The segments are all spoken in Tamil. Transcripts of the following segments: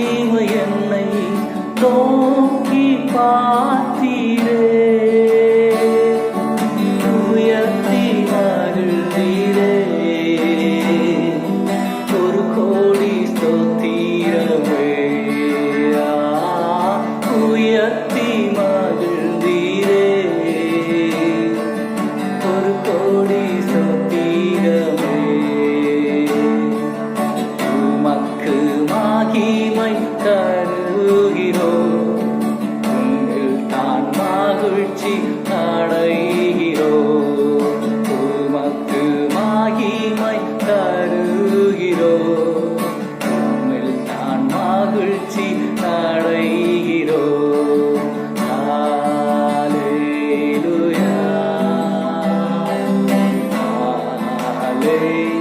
நீர் என்னை நோக்கி பார்த்தீரே உயர்த்தி அருள்வீரே ஒரு கோடி சொத்தீரமே உயர்த்தி மகிழ்ந்தீரே ஒரு கோடி மகிமை தருகிறோ உம்மில் தான் மகிழ்ச்சி அடைகிறோம் ஹalleluya. ஹalleluya.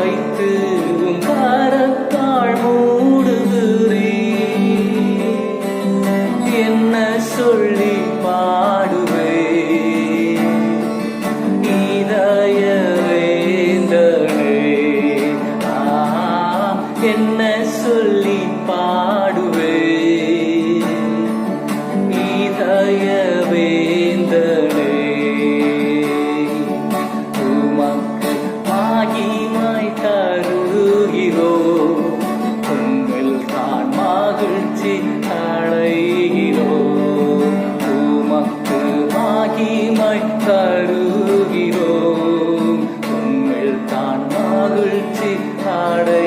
வைத்து உன் கரத்தாள் மூடுகிறே. என்ன சொல்லி பாடுவே? இதய வேந்தனே. ஆ, என்ன சொல்லி பாடுவே? இதய வே அழைகிறோ உமக்கு மகிமை தருகிறோ உங்கள் தான் மகிழ்ச்சி அடை